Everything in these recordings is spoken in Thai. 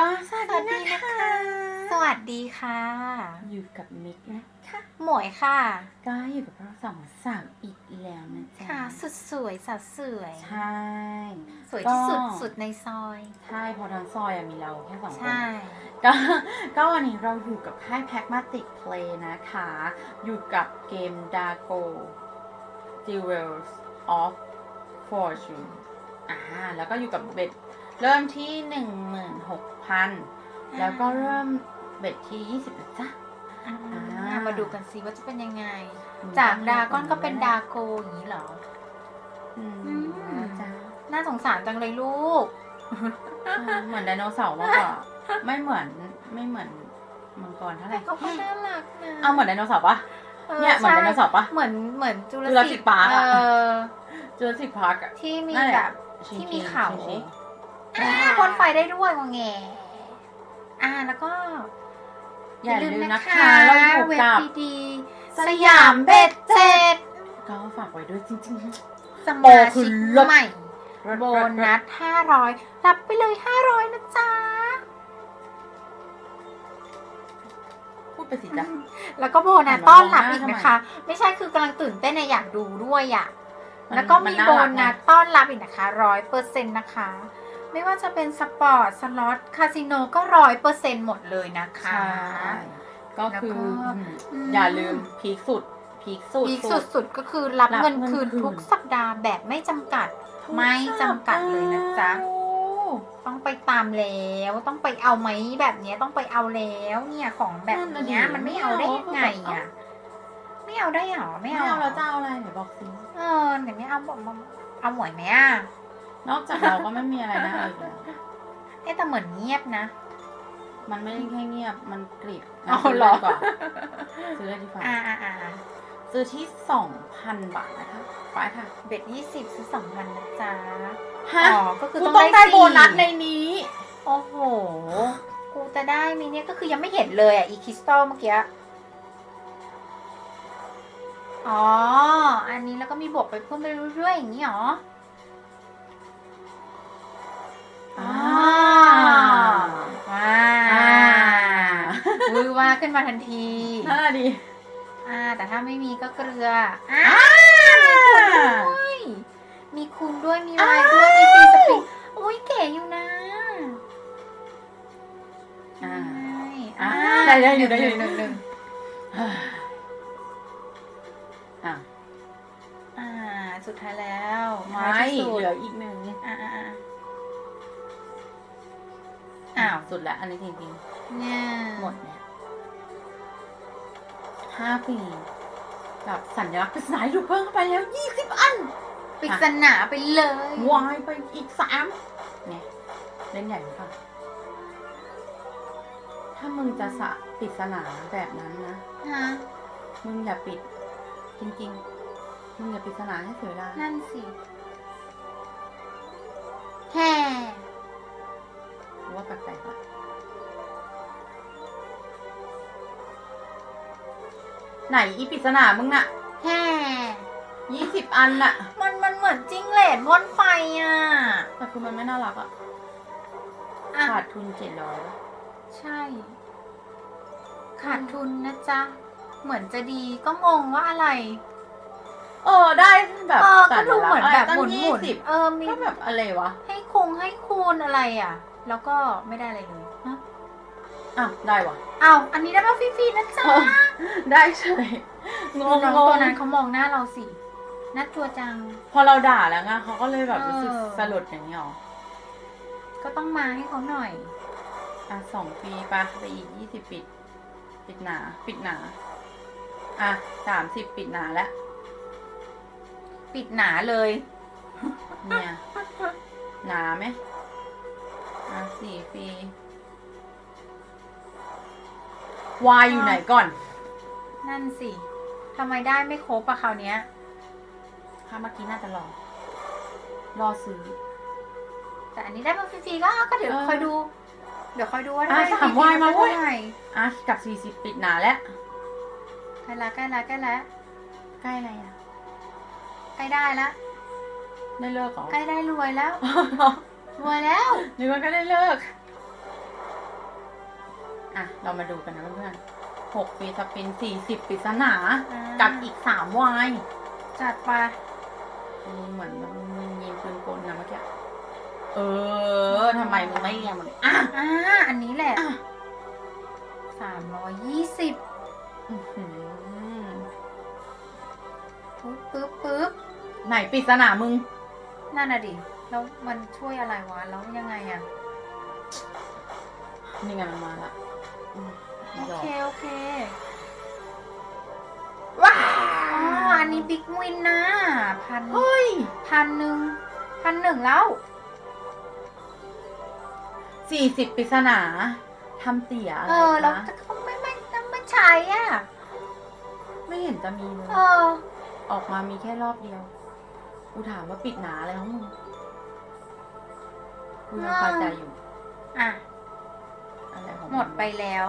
ก็สสวัวัสสดีดีนะนะคะคะ สวัสดีค่ะ อยู่กับมิกนะคะหมวยค่ะ ก็อยู่กับเราสองสาวอีกแล้วนะจ๊ะค่ะ สุดสวยสาวสวย ใช่ สวยที่สุดก็สุดในซอย ใช่เพอทั้งซอยอะมีเราแค่สองคน ใช่ ก็ก็วันนี้เราอยู่กับค่าย Pragmatic Play นะคะ อยู่กับเกม Dago Jewels of Fortune อ่าแล้วก็อยู่กับเบ็ด เริ่มที่16,000แล้วก็เริ่มเบ็ดที่20นะจ๊ะอ่าอ่ามาดูกันสิว่าจะเป็นยังไง จากดากอนก็เป็นดาโกอย่างนี้เหรออืมอืมนะจ๊ะน่าสงสารจังเลยลูกใช่เหมือนไดโนเสาร์มากกว่าไม่เหมือนไม่เหมือนมังกรเท่าไหแต่ร่เขาก็น่ารักนะเอาเหมือนไดโนเสาร์ปะออเนี่ยเหมือนไดโนเสาร์ปะเหมือนเหมือนจู Jurassic Park เออะอจูราสสิกพาร์คอะที่มีนั่นแหแบละบชิงที่มีๆเขาชิง อ่าพ่นไฟได้ด้วยวงแงอ่าแล้วก็อย่าลืมนะคะเราอยู่เว็กับดีๆสยามเบ็ดเจ็ดก็ฝากไว้ด้วยจริงๆสมาคืชิอกใหม่โบนัส500รับไปเลย500นะจ๊ะพูดไปสิจ๊ะแล้วก็โบนัสหันมาต้อนรับอีกนะคะ ไม่ใช่คือกำลังตื่นเต้นในอยากดูด้วยอะแล้วก็ไม่โบนัสต้อนรับอีกนะคะร้อยเปอร์เซ็นต์นะคะ ไม่ว่าจะเป็นสปอร์ต สล็อต คาสิโนก็ร้อยเปอร์เซ็นต์หมดเลยนะคะใช่ก็คือแล้วก็อืมอืม อย่าลืมพีคสุด พีคสุด พีคสุดสุดๆก็คือรับรับเงินเงินคืนคืน ทุกสัปดาห์แบบไม่จำกัด ไม่จำกัดเลยนะจ๊ะ ต้องไปตามแล้วต้องไปเอาไหมแบบเนี้ยต้องไปเอาแล้วเนี่ยของแบบนั่นน่ะดิเนี้ยมันไม่เอาได้ยังไงไม่เอา อะไม่เอาได้หรอไม่ไม่เอาเอาหรแล้วจะเอาอะไรไหนบอกสิเออไหนไม่เอาบอกมาเอาหมวยไหมอะ นอกจากเราก็ไม่มีอะไรนะเอาอีกแล้วเอ๊ะแต่เหมือนเงียบนะ มันไม่ได้แค่เงียบ มันกริบเอาซื้เหรอดีกว่าซื้อเลยดีกว่าอ่าอ่าอ่าซื้อที่สองพันบาทนะคะ ไปค่ะ เบ็ดยี่สิบซื้อสองพันนะจ๊ะฮะอ๋อก็คือกูต้องต้องได้ได้โบนัสในสี่นี้ โอ้โห กูจะได้ไหมเนี่ยก็คือยังไม่เห็นเลยอะ อีคริสตัลเมื่อกี้ อ๋อ อันนี้แล้วก็มีบวกไปเพิ่มไปเรื่อยๆอย่างนี้เหรอ อ่าว้าอ่าวือว่าขึ้นมาทันทีน่าดีอ่า แต่ถ้าไม่มีก็เกลืออ่าด้วย มีคุมด้วย มีวายด้วย มีฟรีสปริงอุ้ยเก๋อยู่นะอ่าอ่าได้ได้อยู่ได้อยู่หนึ่งหนึ่งอะอ่า สุดท้ายแล้ว ไม่ท้ายที่สุเหดลืออีกหนึ่งอ่าอ่า อ่าอ้าวสุดแล้วอันนี้จริงเนี่ยๆหมดเนี่ยห้าปีกับสัญลักษณ์ปริศนาที่ถูกเพิ่มเข้าไปแล้วยี่สิบอันปริศนาไปเลยวายไปอีกสามเนี่ยเล่นใหญ่หรือเปล่าถ้ามึงจะสะปริศนาแบบนั้นนะ ฮะมึงอย่าปิด จริงๆ มึงอย่าปริศนาให้เสียเวลา นั่นสิแฮ่ ไหนอีปริศนามึงน่ะแฮ่ยี่สิบอันน่ะ มันมันเหมือนจิ้งเหลนพ่นไฟอะ แต่คือมันไม่น่ารักอะอะ ขาดทุนเจ็ดร้อยใช่ ขาดทุนนะจ๊ะ เหมือนจะดีก็งงว่าอะไร เออได้แบบเออสัก็ญดูลัเหกมือนษณ์อะไรแบบตั้หงมุนหยี่มุนสิบเออมีก็แบบอะไรวะ ให้คงให้คูณอะไรอะ แล้วก็ไม่ได้อะไรเลยฮะอ้าวได้วะอ้าวอันนี้ได้มาฟรีๆนะจ๊ะเออ ได้เฉยงดูงน้องงตัวงนั้นเขามองหน้าเราสิน่ากลัวจัง พอเราด่าแล้วไงเขาก็เลยแบบรู้สึกเออสลดอย่างนี้หรอ ก็ต้องมาให้เขาหน่อย อะสองปีปะไปอีกยี่สิบปิด ปิดหนา ปิดหนา อะสามสิบปิดหนาแล้ว ปิดหนาเลย เนี่ย หนาไหมอะสี่ปีวายอยู่ไหนก่อน นั่นสิทำไมได้ไม่ครบอะคราวเนี้ยถ้าเมื่อกี้น่าจะรอ รอซื้อ แต่อันนี้ได้มาฟรีๆก็ก็เดี๋ยวเออคอยดู เดี๋ยวคอยดูว่าอะได้ถามวายมาเว้ยเท่าไหร่อะกับสี่สิบปิดหนาแล้ว ใกล้ละใกล้ละใกล้ละใกล้อะไรอะใกล้ได้ละได้เลิกเหรอใกล้ได้รวยแล้วรวยแล้ว นึกว่าก็ได้เลิก อะ เรามาดูกันนะเพื่อนๆ หกปีสปินสี่สิบปริศนาอ่ากับอีกสามวายจัดไปอืมเหมือนมันยิงปืนกลนะเมื่อกี้ เออทำไมมึงไม่เรียงมันเลยอะ อ่าอันนี้แหละอะ สามร้อยยี่สิบอื้อหือปึ๊บปึ๊บปึ๊บไหนปริศนามึง นั่นน่ะดิ แล้วมันช่วยอะไรวะ แล้วยังไงอะนี่ไงมันมาละอืมโอ ดอกเคโอเคว้าอ๋ออันนี้บิ๊กวินนะพันเฮ้ยพันหนึ่งพันหนึ่งแล้วสี่สิบปริศนาทำเตี๋ยอะไรเออแล้วคะเขาไม่ไม่ไม่ใช้อะไม่เห็นจะมีเลยเออ ออกมามีแค่รอบเดียวกูถามว่าปิดหนาอะไรของมึงกูยังคาใจอยู่ อะ อะไรของงหมดไปแล้ว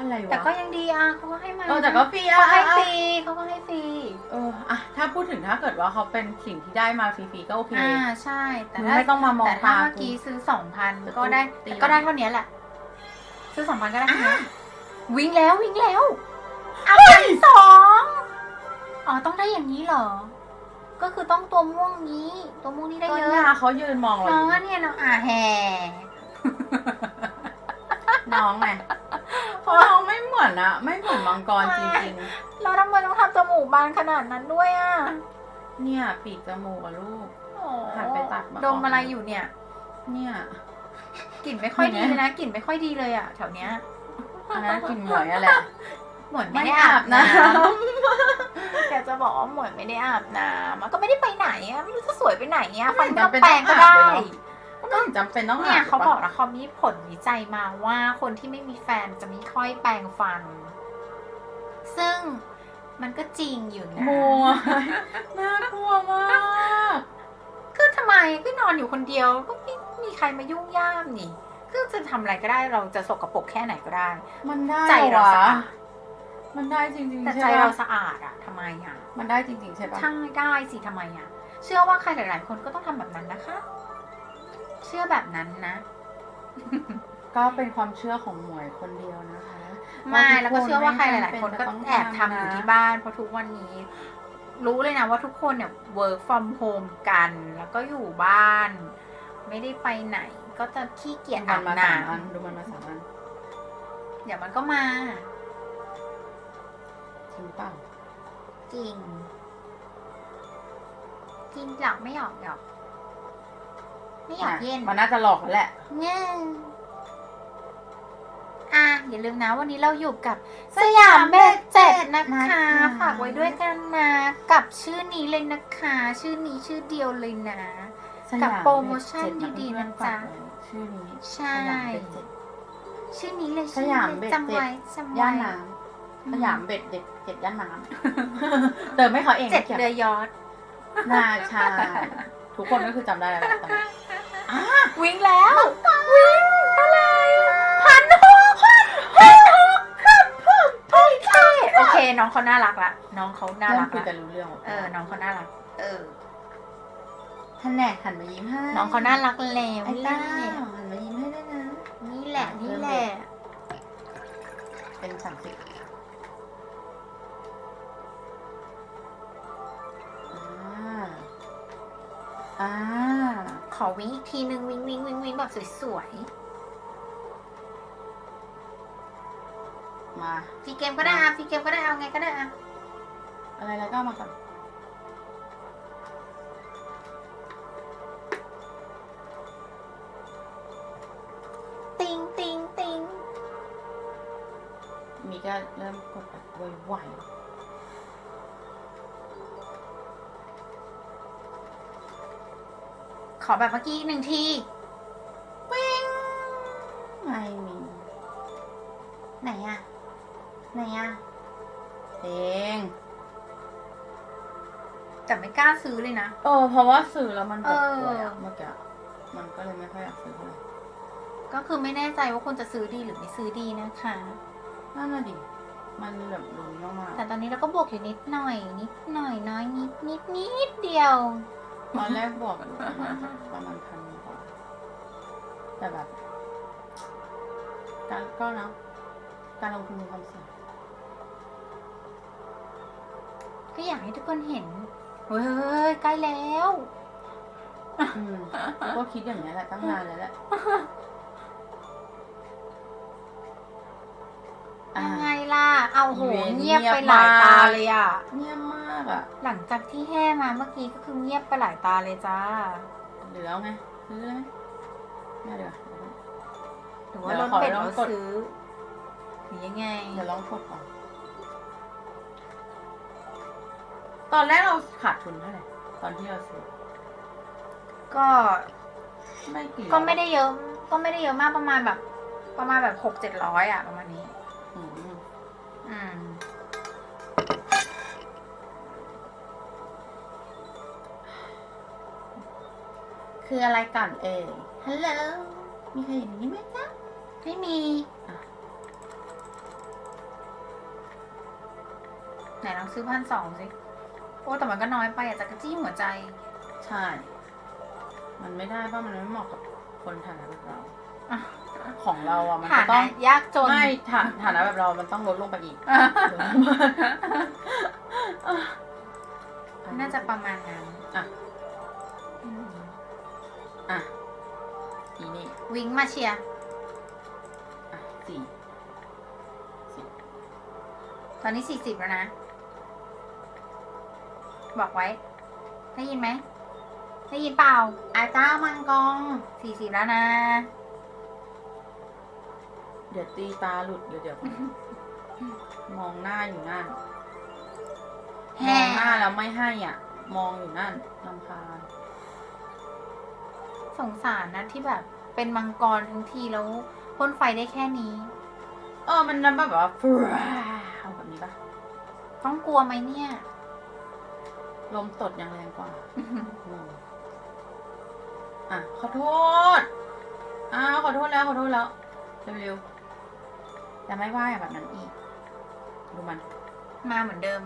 อะไรแต่วะก็ยังดีอะเขาก็ให้มาเออแต่ก็ฟรีอะเขาให้อะฟรีเขาก็ให้ฟรีเอออะถ้าพูดถึงถ้าเกิดว่าเขาเป็นสิ่งที่ได้มาฟรีๆก็โอเค อ่าใช่ แต่มึงถ้าไม่ต้องมามองแต่ถ้าตาเมื่อกูกี้ซื้อสองพันแต่ก็ได้ตีแต่ก็ได้หลังเท่านี้แหละ ซื้อสองพันก็ได้เท่านี้วิ่งแล้ววิ่งแล้วเอาพันสองอ๋อต้องได้อย่างนี้เหรอ ก็คือต้องตัวม่วงนี้ ตัวม่วงนี้ได้ก็เยเนี่ยอะเขายืนมองเราน้อองยู่อะเนี่ยน้องอ่าแห่น้องไง น้องไม่เหมือนอะไม่เหมือนมังกรจริงเราทำไมต้องทำจมูกบานขนาดนั้นด้วยอะๆ เนี่ย ปีกจมูกอะลูก โอ้หันไปตัดมา ดมอะไรอยู่เนี่ย เนี่ย กลิ่นไม่ค่อยดีเห็นไหมเลยนะกลิ่นไม่ค่อยดีเลยอะแถวเนี้ยอันนั้นกลินหมวยอะแหละเหมือนไม่ไม่ได้ได้อาอาบบน้น้ำอยากจะบอกว่าเหมือนไม่ได้อาบน้ำมันก็ไม่ได้ไปไหนอะไม่รู้จะสวยไปไหนอะฟันก็แปรงก็ได้ก็ไม่เห็น จำเป็นต้องเนี่ยหเขาปะบอกนะเขามีผลวิจัยมาว่าคนที่ไม่มีแฟนจะไม่ค่อยแปรงฟัน ซึ่งมันก็จริงอยู่นะมัวน่ากลัวมากก็ทำไมก็นอนอยู่คนเดียว ก็ไม่มีใครมายุ่งย่ามนี่ก็จะทำอะไรก็ได้เราจะสกปรกแค่ไหนก็ได้ มันได้ใจเราวะสะอาดมันได้จริงๆแต่ใช่ใจปะเราสะอาดอะทำไมอะมันได้จริงๆใช่ปะใช่ได้สิทำไมอะเชื่อว่าใครหลาย ๆ คนก็ต้องทำแบบนั้นนะคะ เชื่อแบบนั้นนะ ก็เป็นความเชื่อของหมวยคนเดียวนะคะ ไม่แล้วก็เชื่อว่าใครหลาย ๆ คนก็ไม่จำเป็นจะต้องแอบทำทำนะอยู่ที่บ้าน เพราะทุกวันนี้ รู้เลยนะว่าทุกคนเนี่ย work from home กัน แล้วก็อยู่บ้าน ไม่ได้ไปไหน ก็จะขี้เกียจมัอานบมาน้สามอันดูมันมาสามอันำเดี๋ยวมันก็มาจริงเปล่าจริงจริงหยอกไม่หยอกหยอก ไม่หยอกเย็นมันน่าจะหลอกแล้วแหละเนี่ยอะอย่าลืมนะวันนี้เราอยู่กับสยามเบสเจ็ดนะคะนะคะ ฝากไว้ด้วยกันนะ กับชื่อนี้เลยนะคะ ชื่อนี้ชื่อเดียวเลยนะ กับโปรโมชั่นดีๆนะจ๊ะชื่อนี้ใช่สยามเบ็ดเจ็ดชื่อนี้เลยสยามเบ็ดจำไว้จำไว้ย่านน้ำสยามเบ็ดเด็ดเจ็ดย่านน้ำเติมให้เขาเองเจ็ดไม่เรืเกี่ยวอยอดน่าใช่ทุกคนก็คือจำได้แล้วแหละตอนนี้ วิ่งแล้ววิ่งอะไรพันหกพันหกครับผมโอเคโอเค น้องเขาน่ารักละน้องเขาน่ารักคือละจะรู้เรื่องเออ น้องเขาน่ารัก เออท่านแน่หันมายิ้มให้น้องเขาน่ารักแล้วไอ้นี่ต้าแหละหันมายิ้มให้ด้วยนะ นี่แหละนี่แหละเป็นสามสิบอ่าอ่าข อวิ่งอีกทีนึงวิ่งวิ่งวิ่งวิ่งแบบสวยมาๆฟรีเกมก็ได้อะฟรีเกมก็ได้เอาไงก็ได้อะอะไรแล้วก็เอามาก่อนติงติงติงมีก็เริ่มกดแบบไวข อแบบเมื่อกี้อีกหนึ่งทีๆปิ้งไม่มีไหนอะไหนอะเองแต่ไม่กล้าซื้อเลยนะ เออเพราะว่าสื่อแล้วมันแบบเออสวยอะเมื่อกี้อะมันก็เลยไม่ค่อยอยากซื้อเท่าไหร่ก็คือไม่แน่ใจว่าคุณจะซื้อดีหรือไม่ซื้อดีนะคะ นั่นน่ะดิมันแบบลุ้นมากแต่ตอนนี้เราก็บวกอยู่นิดหน่อย นิดหน่อยน้อยนิดนิดนิดเดียวๆ ตอนแรกบอกกันประมาณประมาณพันกว่าแต่แบบ การก็เนาะการลงทุนมีความเสี่ยงก็อยากให้ทุกคนเห็นเฮ้ยใกล้แล้วอืมก็คิดอย่างนี้ยแหละตั้งนานแล้วแหละอะยังไงล่ะ เอาโหอีเวนต์เงียบไปเงียบหลายมากตาเลยอะ เงียบมาก อะ หลังจากที่แห่มาเมื่อกี้ก็คือเงียบไปหลายตาเลยจ้า เหลือเอาไงซื้อเลยไหมไม่เดี๋ยวหรือว่าเดี๋รยวถขอเป็ดลองเรากดซื้อหรือยังไง เดี๋ยวลองกดก่อนตอนแรกเราขาดทุนเท่าไหร่ตอนที่เราซื้อ ก็ไม่กี่ก็ไม่ได้เยอะ ก็ไม่ได้เยอะมากประมาณแบบ ประมาณแบบหกเจ็ดร้อยอะประมาณนี้ คืออะไรก่อนเอ่ยฮัลโหลมีใครอย่างนี้ไหมจ๊ะไม่มีอะไหนลองซื้อพันสองสิ โอ้แต่มันก็น้อยไปอะจะกระจี้หัวใจ ใช่ มันไม่ได้เพราะมันไม่เหมาะกับคนฐานะแบบเราอะของเราอะมันฐาจะต้นะองยากจน ไม่ฐาฐานะแบบเรา มันต้องลดลงไปอีกอะลดลงมาน่าจะประมาณนั้นอะอืม อะอีนี่วิงมาเชียร์อะสี่สี่ตอนนี้สี่สิบแล้วนะ บอกไว้ ได้ยินไหม ได้ยินเปล่า อาจ้ามังกรสี่สิบแล้วนะ เดี๋ยวตีตาหลุดเดี๋ยวเดี๋ยวมองหน้าอยู่นั่นแห่มองหน้าแล้วไม่ให้อะ มองอยู่นั่นลำคาญ สงสารนะที่แบบเป็นมังกรทั้งทีแล้วพ่นไฟได้แค่นี้ เออ มันนั่นแบบว่าฟราเอาแบบนี้ปะต้องกลัวไหมเนี่ย ลมตดยังแรงกว่าอืมอะ ขอโทษอ้าวขอโทษแล้ว ขอโทษแล้ว เร็วๆจะไม่ว่าอย่างแบบนั้นอีก ดูมัน มาเหมือนเดิม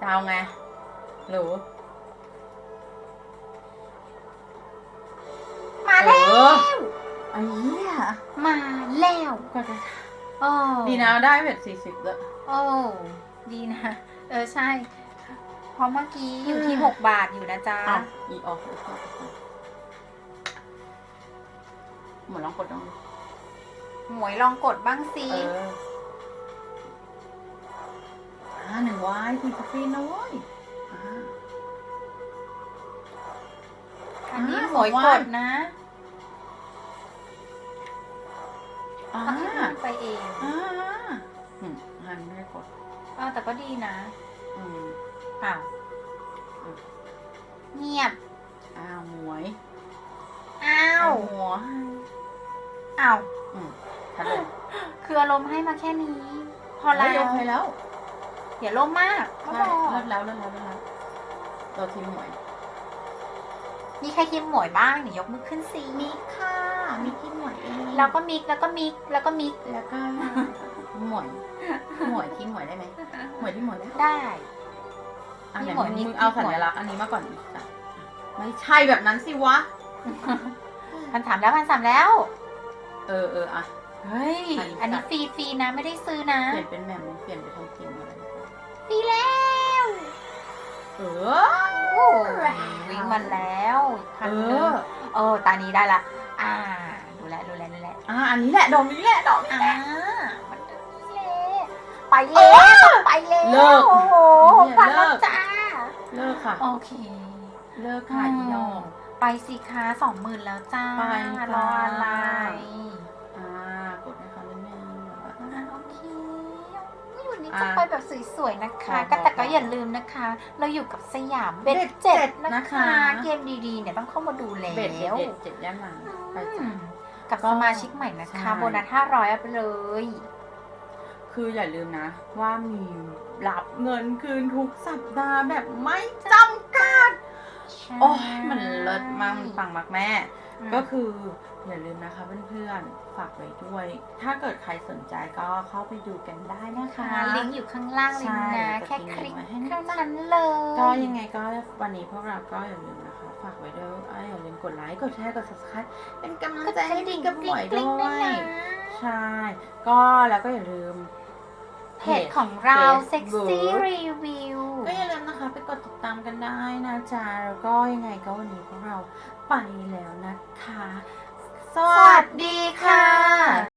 จะเอาไง หรือมาแล้ว ไอ้เหี้ยมาแล้วก็จะโอ้ดีนะได้เผ็ดสี่สิบแล้วโอ้ดีนะ เออใช่ เพราะเมื่อกี้อยู่ที่อืมหกบาทอยู่นะจ๊ะอ้าวอีออกอีกออกอีกออกเหมือนลองกดลองหมวยลองกดบ้างสิเอออ่าหนึ่งวายคุณสปีนนะเว้ย อันนี้อ่าหมวยสองกวันดนะอ่าเอาที่มันไปเองอ่าอืมอันไม่ได้กดเออแต่ก็ดีนะ อืมอ้าวอืมเงียบ อ้าวหมวยอ้าวหัวให้อ้าวอืมทัดเลยคืออารมณ์ให้มาแค่นี้ พอแล้เฮ้ยวโอเคแล้วอย่าลมมากก็ใช่พอเลิศแล้วเลิศแล้วเลิศแล้วเราทีมหมวย มีใครคิมหมวยบ้างเนี่ยยกมือขึ้นสิมิกค่ะ มิกที่หมวยเองแล้วก็มิกแล้วก็มิกแล้วก็มิกแล้วก็หมวยหมวยที่หมวยได้ไหมหมวยที่หมวยได้ได้อันไหนที่หมวยมึงนี่มึงเอาที่หมวยสัญลักษณ์อันนี้มาก่อนอีกจ้ะไม่ใช่แบบนั้นสิวะพันสามแล้วพันสามแล้ว เออเอออะเฮ้ย อันนี้อันนี้ฟรีฟรีๆนะไม่ได้ซื้อนะ เปลี่ยนเป็นแหม่มไหมเปลี่ยนไปทำกินอะไรดีกว่าฟรีแล้ว เออโอ้วิ่งมาแล้วอีก พันเอหนึ่งอเออตานี้ได้ละ อ่าดูแลดูแลดูแลอะอันนี้แหละดอกนี้แหละดอกนี้อ่าแหละมันตรงนี้แหละไปแล้วไปแล้วเลิกโอ้โหเนี่ยไปแล้วเลิกจ้าเลิกค่ะ โอเค เลิกค่ะอียอมไปสิคะสองหมื่นแล้วจ้าไปจ้ารออะไร จะไปแบบสวยๆนะคะพอก็แต่พอก็อย่าลืมนะคะ เราอยู่กับสยามเบ็ดเบ็ดเจ็ดเจ็ดนะนะคะคะ เกมดีๆเนี่ยต้องเข้ามาดูแล้วเบ็ดเจ็ดเจ็ดเจ็ดย่านหลังไปอืจ้ะมกับก็สมาชิกใหม่นะคะใช่โบนัสห้าร้อยเอาไปเลย คืออย่าลืมนะ ว่ามีรับเงินคืนทุกสัปดาห์แบบไม่จำกัด โอ้ยมันเลิศมากมันปังมากแม่อืมก็คือ อย่าลืมนะคะเพื่อนๆ ฝากไว้ด้วย ถ้าเกิดใครสนใจก็เข้าไปดูกันได้นะคะค่ะลิงก์อยู่ข้างล่างเลยใช่นะเดี๋ยวจะแค่ทิ้งคลิกไว้ให้นะเท่านั้นเลย ก็ยังไงก็วันนี้พวกเราก็อย่าลืมนะคะ ฝากไว้ด้วยอะอย่าลืมกดไลค์ กดแชร์ กด subscribe เป็นกำลังก็ใจจะให้ดิ่พี่งกับกหริ๊มงวยกริ๊งด้ด้ววยยนะใช่ ก็แล้วก็อย่าลืมเพจของเรา Facebook Sexy Review ก็อย่าลืมนะคะไปกดติดตามกันได้นะจ๊ะ แล้วก็ยังไงก็วันนี้พวกเราไปแล้วนะคะ สวัสดีค่ะ